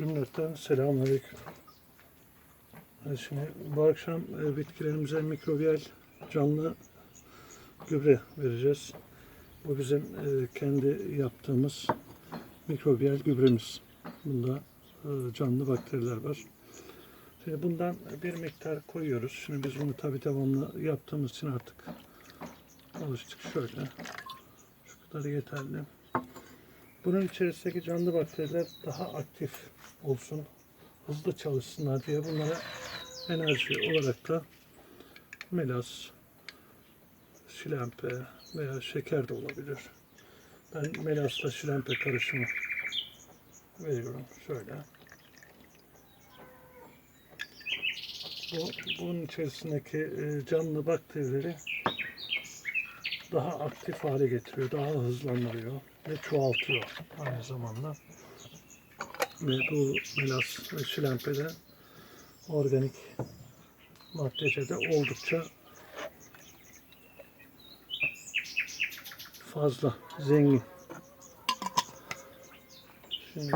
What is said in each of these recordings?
Cümleten selamünaleyküm. Şimdi bu akşam e, bitkilerimize mikrobiyal canlı gübre vereceğiz. Bu bizim e, kendi yaptığımız mikrobiyal gübremiz. Bunda e, canlı bakteriler var. Şimdi bundan bir miktar koyuyoruz. Şimdi biz bunu tabi devamlı yaptığımız için artık alıştık şöyle. Şu kadar yeterli. Bunun içerisindeki canlı bakteriler daha aktif olsun, hızlı çalışsınlar diye bunlara enerji olarak da melas, şilempe veya şeker de olabilir. Ben melasla şilempe karışımı veriyorum şöyle. Bu, bunun içerisindeki e, canlı bakterileri daha aktif hale getiriyor, daha hızlandırıyor ve çoğaltıyor aynı zamanda. Ve bu melas ve şilempede organik maddecede oldukça fazla, zengin. Şimdi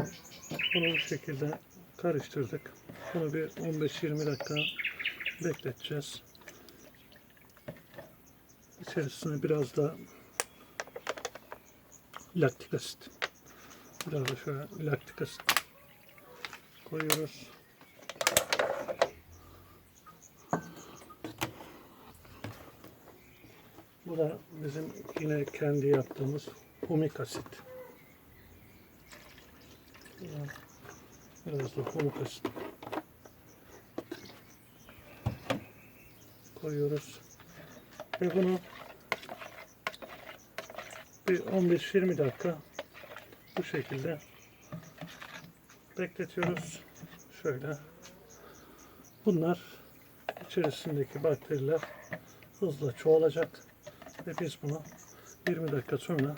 bunu bu şekilde karıştırdık. Bunu bir 15-20 dakika bekleteceğiz. İçerisine biraz da laktik asit. Biraz da şöyle laktik asit koyuyoruz. Bu da bizim yine kendi yaptığımız humik asit. Biraz da humik asit koyuyoruz. Ve bunu bir 15-20 dakika bu şekilde bekletiyoruz. Şöyle. Bunlar içerisindeki bakteriler hızla çoğalacak ve biz bunu 20 dakika sonra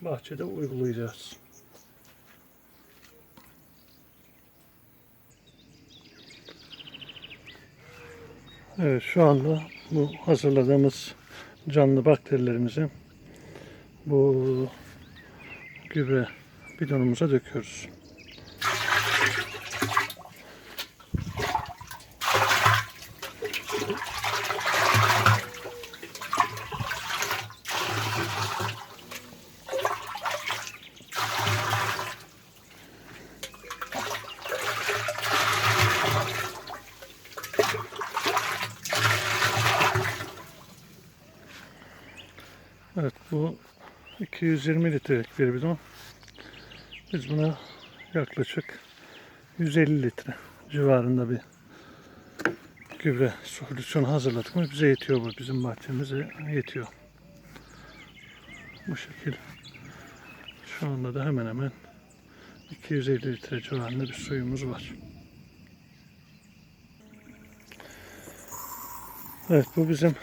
bahçede uygulayacağız. Evet şu anda bu hazırladığımız canlı bakterilerimizi bu gübre bidonumuza döküyoruz. Evet bu 220 litrelik bir bidon. Biz buna yaklaşık 150 litre civarında bir gübre solüsyonu hazırladık mı bize yetiyor bu. Bizim bahçemize yetiyor. Bu şekil. Şu anda da hemen hemen 250 litre civarında bir suyumuz var. Evet bu bizim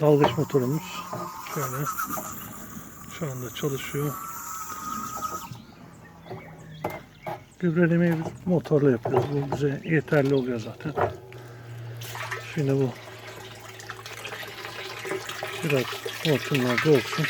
dalgıç motorumuz. Şöyle şu anda çalışıyor. Gübrelemeyi motorla yapıyoruz. Bu bize yeterli oluyor zaten. Şimdi bu biraz hortumlarda olsun.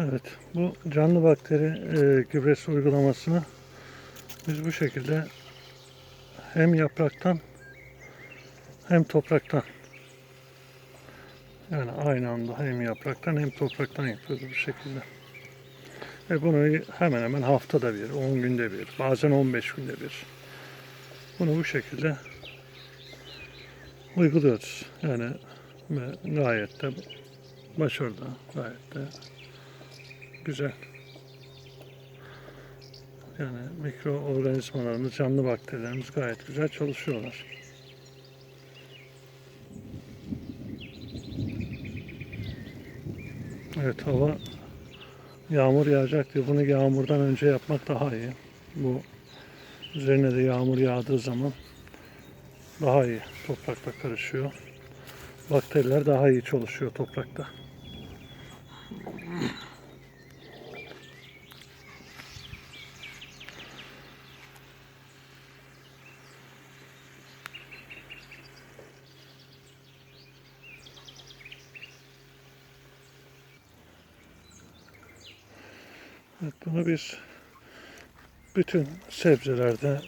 Evet, bu canlı bakteri e, gübresi uygulamasını biz bu şekilde hem yapraktan hem topraktan yani aynı anda hem yapraktan hem topraktan yapıyoruz bu şekilde. Ve bunu hemen hemen haftada bir, 10 günde bir, bazen 15 günde bir. Bunu bu şekilde uyguluyoruz. Yani gayet de başarılı, gayet de güzel. Yani mikroorganizmalarımız, canlı bakterilerimiz gayet güzel çalışıyorlar. Evet hava yağmur yağacak diye bunu yağmurdan önce yapmak daha iyi. Bu üzerine de yağmur yağdığı zaman daha iyi toprakla karışıyor. Bakteriler daha iyi çalışıyor toprakta. Evet, bunu biz bütün sebzelerde,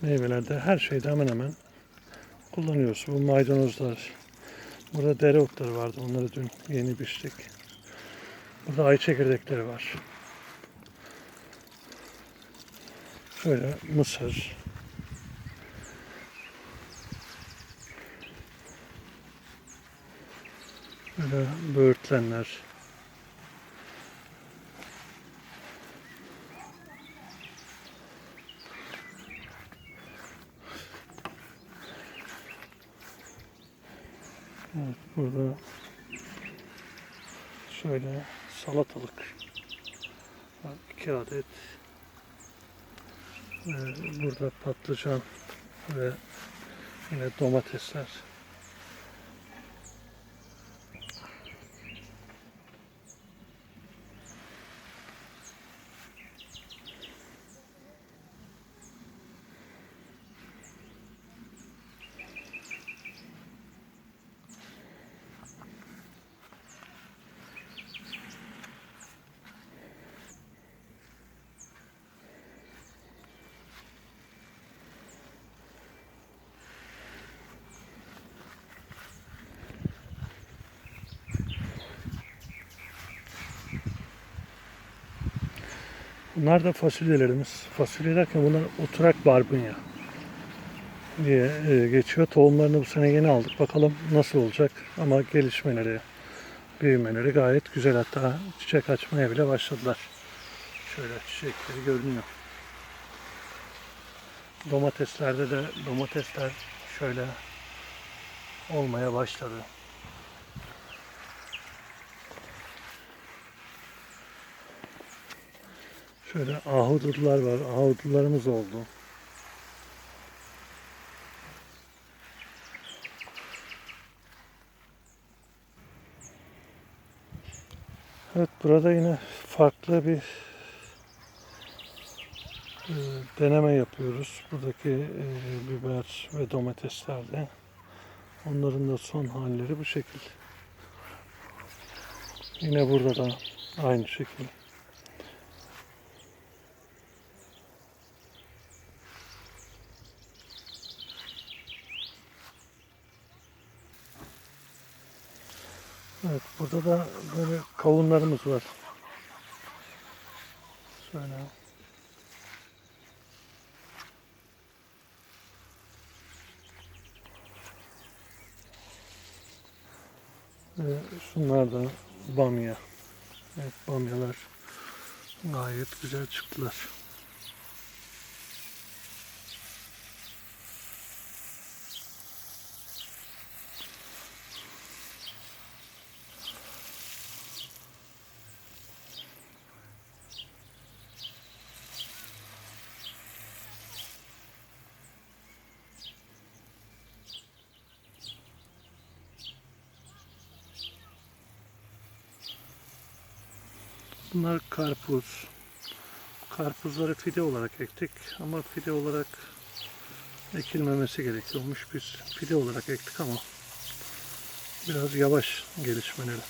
meyvelerde, her şeyde hemen hemen kullanıyoruz. Bu maydanozlar, burada dereotları vardı. Onları dün yeni biçtik. Burada ay çekirdekleri var. Şöyle mısır. Böyle böğürtlenler. Evet, burada şöyle salatalık. Var, iki adet. Ve burada patlıcan ve yine domatesler Bunlar da fasulyelerimiz. Fasulye derken bunlar oturak barbunya diye e, geçiyor. Tohumlarını bu sene yeni aldık. Bakalım nasıl olacak. Ama gelişmeleri, büyümeleri gayet güzel. Hatta çiçek açmaya bile başladılar. Şöyle çiçekleri görünüyor. Domateslerde de domatesler şöyle olmaya başladı. Şöyle ahududular var. Ahududularımız oldu. Evet burada yine farklı bir e, deneme yapıyoruz. Buradaki e, biber ve domateslerde. Onların da son halleri bu şekil. Yine burada da aynı şekil. Evet burada da böyle kavunlarımız var. Şöyle. Ve şunlar da bamya. Evet bamyalar gayet güzel çıktılar. Bunlar karpuz. Karpuzları fide olarak ektik ama fide olarak ekilmemesi gerekiyormuş. Biz fide olarak ektik ama biraz yavaş gelişmeleri.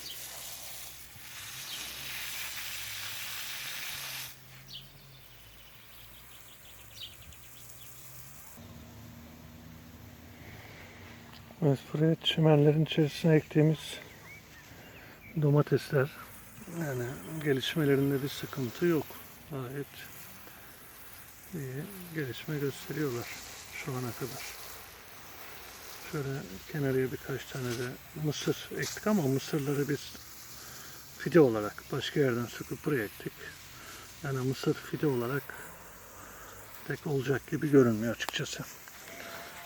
Evet, buraya çimenlerin içerisine ektiğimiz domatesler yani gelişmelerinde bir sıkıntı yok. Gayet iyi gelişme gösteriyorlar şu ana kadar. Şöyle kenarıya birkaç tane de mısır ektik ama mısırları biz fide olarak başka yerden söküp buraya ektik. Yani mısır fide olarak pek olacak gibi görünmüyor açıkçası.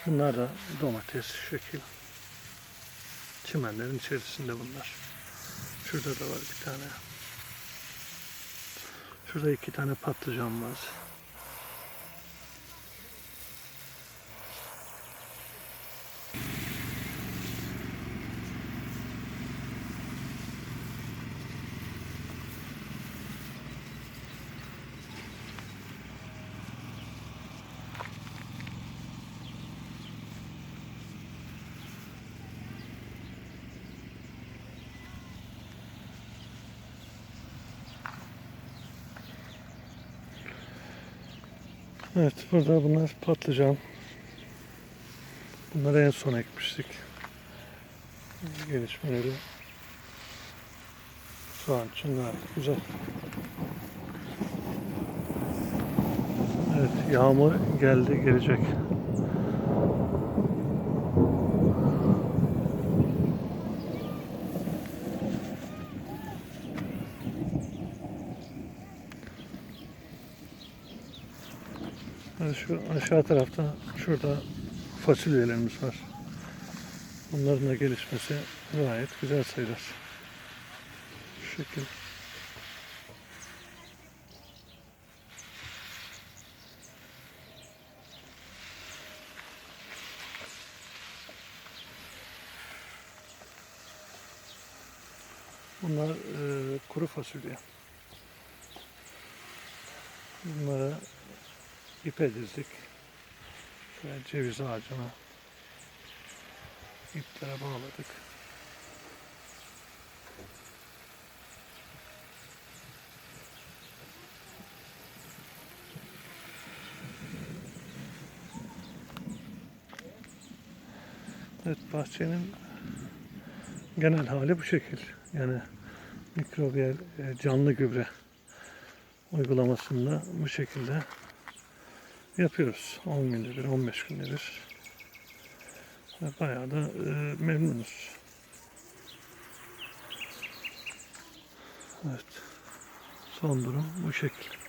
Bunlar da domates şekil. Çimenlerin içerisinde bunlar. Şurada da var bir tane. Şurada iki tane patlıcan var. Evet burada bunlar patlıcan. Bunları en son ekmiştik. Gelişmeleri soğan gayet güzel. Evet yağmur geldi gelecek. Evet, şu aşağı tarafta şurada fasulyelerimiz var. Bunların da gelişmesi gayet güzel sayılır. Şu şekil. Bunlar e, kuru fasulye. Bunları ipe dizdik. Şöyle ceviz ağacına iplere bağladık. Evet bahçenin genel hali bu şekil. Yani mikrobiyal e, canlı gübre uygulamasında bu şekilde yapıyoruz. 10 günde bir, 15 günde bir. Bayağı da e, memnunuz. Evet. Son durum bu şekil.